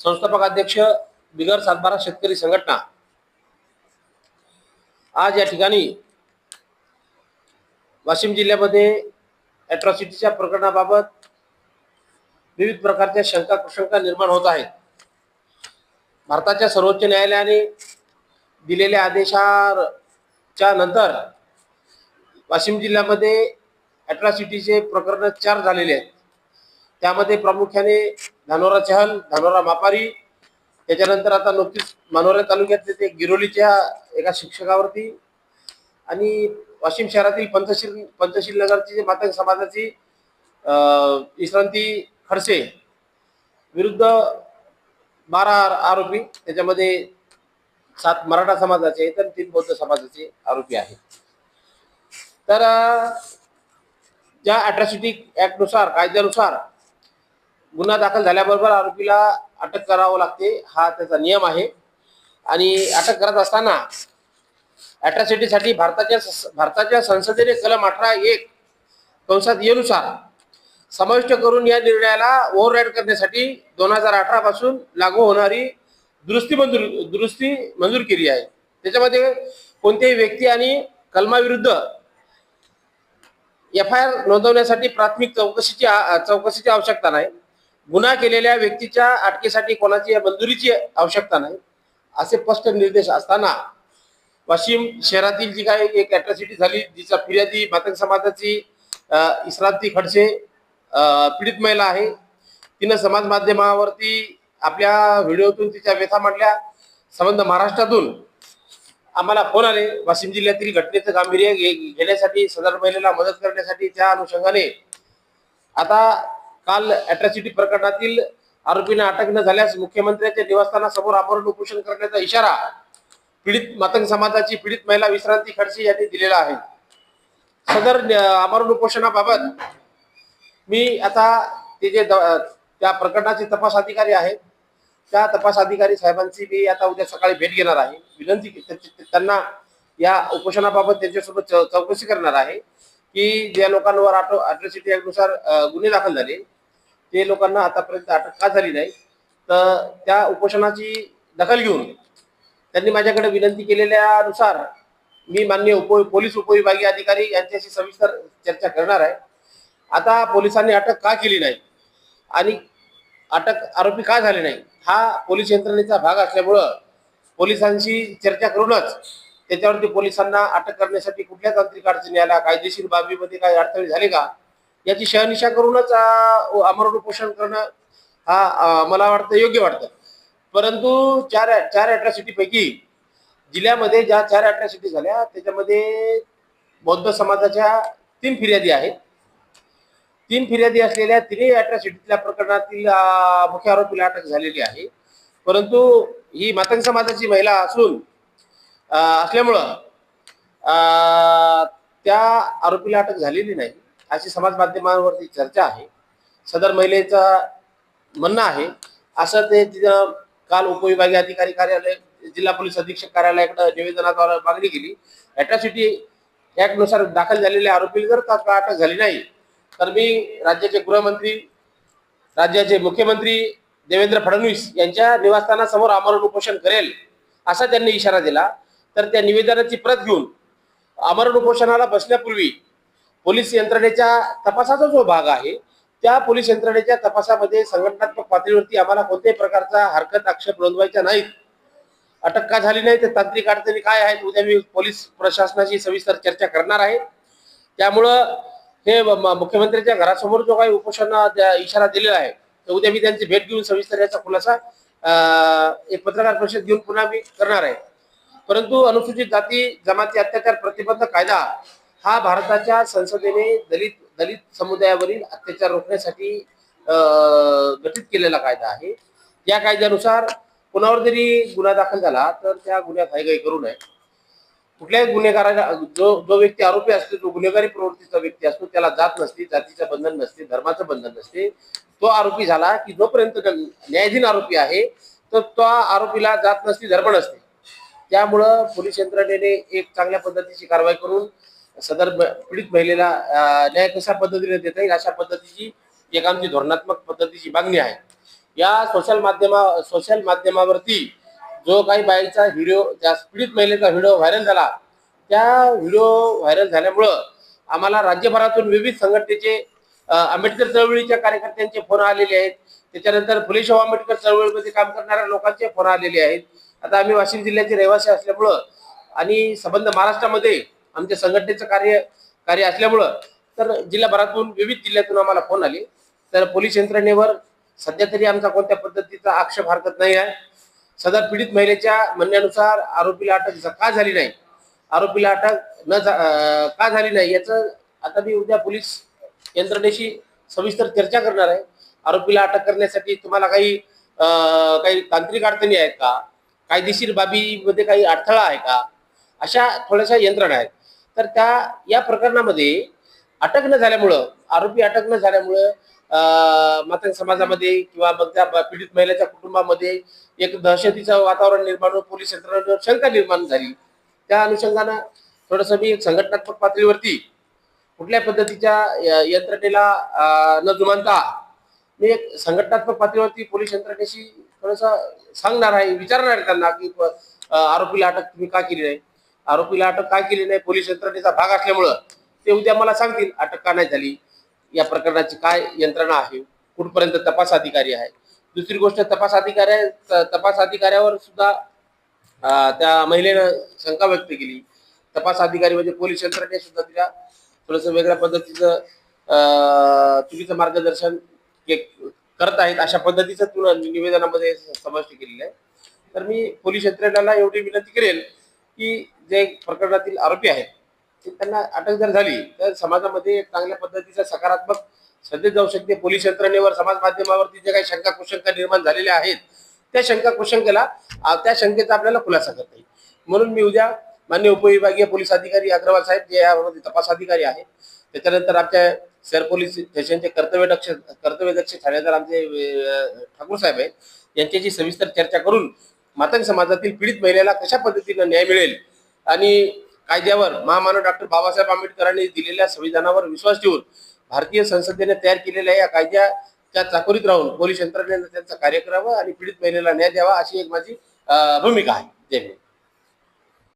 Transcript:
संस्थापक अध्यक्ष बिगर सातबारा शेतकरी संघटना. आज या ठिकाणी वाशिम जिल्ह्यामध्ये अॅट्रॉसिटीच्या प्रकरणाबाबत विविध प्रकारच्या शंका कुशंका निर्माण होत आहेत. भारताच्या सर्वोच्च न्यायालयाने दिलेल्या आदेशाच्या नंतर वाशिम जिल्ह्यामध्ये अॅट्रॉसिटीचे प्रकरण चार झालेले आहेत. त्यामध्ये प्रामुख्याने धानोरा चहल धानोरा मापारी. त्याच्यानंतर आता नुकतीच मानोरा तालुक्यातले ते गिरोलीच्या एका शिक्षकावरती आणि वाशिम शहरातील पंचशील पंचशील नगरची जे मातंग समाजाची विश्रांती खडसे विरुद्ध बारा आरोपी त्याच्यामध्ये सात मराठा समाजाचे तर तीन बौद्ध समाजाचे आरोपी आहेत. तर ज्या अॅट्रॉसिटी ऍक्टनुसार कायद्यानुसार गुन्हा दाखल झाल्याबरोबर आरोपीला अटक करावं लागते. हा त्याचा नियम आहे. आणि अटक करत असताना अॅट्रॉसिटीसाठी भारताच्या भारताच्या संसदेने कलम अठरा एक कंसात येनुसार समाविष्ट करून या निर्णयाला ओव्हरराईड करण्यासाठी दोन हजार अठरा पासून लागू होणारी दुरुस्ती मंजूर दुरुस्ती मंजूर केली आहे. त्याच्यामध्ये कोणत्याही व्यक्ती आणि कलमाविरुद्ध एफ आय आर नोंदवण्यासाठी प्राथमिक चौकशीची चौकशीची आवश्यकता नाही. गुन्हा केलेल्या व्यक्तीच्या अटकेसाठी कोणाची या मंजुरीची आवश्यकता नाही असे स्पष्ट निर्देश असताना वाशिम शहरातील जी काही एक अॅट्रॉसिटी झाली जिचा फिर्यादी मातंग समाजाची इस्राती इस्रांती खडसे पीडित महिला आहे तिनं समाज माध्यमावरती आपल्या व्हिडिओतून तिच्या व्यथा मांडल्या. संबंध महाराष्ट्रातून आम्हाला फोन आले वाशिम जिल्ह्यातील घटनेचं गांभीर्य घे- घेण्यासाठी सदर महिलेला मदत करण्यासाठी त्या अनुषंगाने. आता काल अॅट्रॉसिटी प्रकरणातील आरोपींना अटक न झाल्यास मुख्यमंत्र्यांच्या निवासस्थानासमोर आमरण उपोषण करण्याचा इशारा पीडित मातंग समाजाची पीडित महिला विश्रांती खडसे यांनी दिलेला आहे. सदर न- आमरण उपोषणाबाबत मी आता ते जे द- त्या प्रकरणाचे तपास अधिकारी आहेत त्या तपास अधिकारी साहेबांची मी आता उद्या सकाळी भेट घेणार आहे. विनंती त्यांना या उपोषणाबाबत त्यांच्यासोबत चौकशी करणार आहे की ज्या लोकांवर ऑटो अॅट्रॉसिटी नुसार गुन्हे दाखल झाले ते लोकांना आतापर्यंत अटक का झाली नाही? तर त्या उपोषणाची दखल घेऊन त्यांनी माझ्याकडे विनंती केलेल्यानुसार मी मान्य उप पोलीस उपविभागीय अधिकारी यांच्याशी सविस्तर चर्चा करणार आहे. आता पोलिसांनी अटक का केली नाही? आणि अटक आरोपी का झाले नाही? हा पोलीस यंत्रणेचा भाग असल्यामुळं पोलिसांशी चर्चा करूनच त्याच्यावरती पोलिसांना अटक करण्यासाठी कुठल्या तांत्रिक अडचणी आल्या? कायदेशीर बाबीमध्ये काही अडथळे झाले का? याची शहानिशा करूनच अमरण आमरण उपोषण करणं हा मला वाटतं योग्य वाटतं. परंतु चार चार अट्रॉसिटीपैकी जिल्ह्यामध्ये ज्या चार अॅट्रॉसिटी झाल्या त्याच्यामध्ये बौद्ध समाजाच्या तीन फिर्यादी आहेत. तीन फिर्यादी असलेल्या तिन्ही अॅट्रॉसिटीतल्या प्रकरणातील मुख्य आरोपीला अटक झालेली आहे. परंतु ही मातंग समाजाची महिला असून असल्यामुळं त्या आरोपीला अटक झालेली नाही. अशी समाज माध्यमांवरती चर्चा आहे. सदर महिलेचं म्हणणं आहे असं ते तिथं काल उपविभागीय अधिकारी कार्यालय जिल्हा पोलीस अधीक्षक कार्यालयाकडे निवेदनाद्वारे मागणी केली. अॅट्रॉसिटी ऍक्टनुसार दाखल झालेल्या आरोपीला जर तात्काळ अटक झाली नाही तर मी राज्याचे गृहमंत्री राज्याचे मुख्यमंत्री देवेंद्र फडणवीस यांच्या निवासस्थानासमोर आमरण उपोषण करेल असा त्यांनी इशारा दिला. तर त्या निवेदनाची प्रत घेऊन आमरण उपोषणाला बसण्यापूर्वी पोलीस यंत्रणेच्या तपासाचा जो भाग आहे त्या पोलीस यंत्रणेच्या तपासामध्ये संघटनात्मक पातळीवरती आम्हाला कोणत्याही प्रकारचा हरकत आक्षेप नोंदवायचा नाहीत. अटक का झाली नाही तर तांत्रिक अडचणी काय आहेत उद्या मी पोलीस प्रशासनाशी सविस्तर चर्चा करणार आहे. त्यामुळं हे मुख्यमंत्र्यांच्या घरासमोर जो काही उपोषण इशारा दिलेला आहे तर उद्या मी त्यांची भेट घेऊन सविस्तर याचा खुलासा एक पत्रकार परिषद घेऊन पुन्हा मी करणार आहे. परंतु अनुसूचित जाती जमाती अत्याचार प्रतिबंध कायदा हा भारताच्या संसदेने दलित दलित समुदायावरील अत्याचार रोखण्यासाठी अं, गठीत केलेला कायदा आहे. या कायद्यानुसार कुणावर जरी गुन्हा दाखल झाला तर त्या गुन्ह्यात हायगाई करू नये. कुठल्याही गुन्हेगाराला जो जो व्यक्ती आरोपी असतो जो गुन्हेगारी प्रवृत्तीचा व्यक्ती असतो त्याला जात नसते जातीचं बंधन नसते धर्माचं बंधन नसते. तो आरोपी झाला की जोपर्यंत न्यायाधीन आरोपी आहे तर तो आरोपीला जात नसती धर्म नसते. त्यामुळं पोलीस यंत्रणेने एक चांगल्या पद्धतीची कारवाई करून सदर पीडित महिलेला न्याय कशा पद्धतीने देता येईल अशा पद्धतीची एक आमची धोरणात्मक पद्धतीची मागणी आहे. या सोशल माध्यमा सोशल माध्यमावरती जो काही बाईचा व्हिडिओ त्या पीडित महिलेचा व्हिडिओ व्हायरल झाला त्या व्हिडिओ व्हायरल झाल्यामुळं आम्हाला राज्यभरातून विविध संघटनेचे आंबेडकर चळवळीच्या कार्यकर्त्यांचे फोन आलेले आहेत. त्याच्यानंतर फुले शाहू आंबेडकर चळवळीमध्ये काम करणाऱ्या लोकांचे फोन आलेले आहेत. आता आम्ही वाशिम जिल्ह्याचे रहिवासी असल्यामुळं आणि संबंध महाराष्ट्रामध्ये आमच्या संघटनेचं कार्य कार्य असल्यामुळं तर जिल्हाभरातून विविध जिल्ह्यातून आम्हाला फोन आले. तर पोलीस यंत्रणेवर सध्या तरी आमचा कोणत्या पद्धतीचा आक्षेप हरकत नाही आहे. सदर पीडित महिलेच्या म्हणण्यानुसार आरोपीला अटक का झाली नाही? आरोपीला अटक न झा- का झाली नाही? याचं आता मी उद्या पोलीस यंत्रणेशी सविस्तर चर्चा करणार आहे. आरोपीला अटक करण्यासाठी तुम्हाला काही काही तांत्रिक अडचणी आहेत का? कायदेशीर बाबीमध्ये काही अडथळा आहे का? अशा थोड्याशा यंत्रणा आहेत. तर त्या या प्रकरणामध्ये अटक न झाल्यामुळं आरोपी अटक न झाल्यामुळं मातंग समाजामध्ये किंवा मग त्या पीडित महिलेच्या कुटुंबामध्ये एक दहशतीचं वातावरण निर्माण होऊन पोलीस यंत्रणेवर शंका निर्माण झाली. त्या अनुषंगानं थोडस मी संघटनात्मक पातळीवरती कुठल्या पद्धतीच्या यंत्रणेला न जुमानता मी एक संघटनात्मक पातळीवरती पोलीस यंत्रणेशी थोडस सांगणार आहे विचारणार आहे त्यांना की आरोपीला अटक तुम्ही का केली नाही? आरोपीला अटक का केली नाही? पोलीस यंत्रणेचा भाग असल्यामुळं ते उद्या मला सांगतील अटक का नाही झाली? या प्रकरणाची काय यंत्रणा आहे? कुठपर्यंत तपास अधिकारी आहे? दुसरी गोष्ट तपास अधिकारी तपास अधिकाऱ्यावर सुद्धा त्या महिलेनं शंका व्यक्त केली. तपास अधिकारी म्हणजे पोलीस यंत्रणे सुद्धा तिला थोडस वेगळ्या पद्धतीचं अं, चुकीचं मार्गदर्शन करत आहेत अशा पद्धतीचं तुला निवेदनामध्ये समाविष्ट केलेलं आहे. तर मी पोलीस यंत्रणेला एवढी विनंती करेल की जे प्रकरणातील आरोपी आहेत ते त्यांना अटक जर झाली तर समाजामध्ये चांगल्या पद्धतीचा सकारात्मक संदेश जाऊ शकते. पोलीस यंत्रणेवर समाज माध्यमावरती जे काही शंका कुशंका निर्माण झालेल्या आहेत त्या शंका कुशंकेला त्या शंकेचा आपल्याला खुलासा करता येईल. म्हणून मी उद्या मान्य उपविभागीय पोलीस अधिकारी अग्रवाल साहेब जे यामध्ये तपास अधिकारी आहेत त्याच्यानंतर आमच्या सर पोलीस स्टेशनचे कर्तव्यदक्ष कर्तव्यदक्ष ठाणेदार आमचे ठाकूर साहेब आहेत यांच्याशी सविस्तर चर्चा करून मातंग समाजातील पीडित महिलेला कशा पद्धतीनं न्याय मिळेल आणि कायद्यावर महामानव डॉक्टर बाबासाहेब आंबेडकरांनी दिलेल्या संविधानावर विश्वास ठेवून भारतीय संसदेने तयार केलेल्या या कायद्याच्या चाकोरीत राहून पोलीस यंत्रणेनं त्यांचं कार्य करावं आणि पीडित महिलेला न्याय द्यावा अशी एक माझी भूमिका आहे. जय हिंद.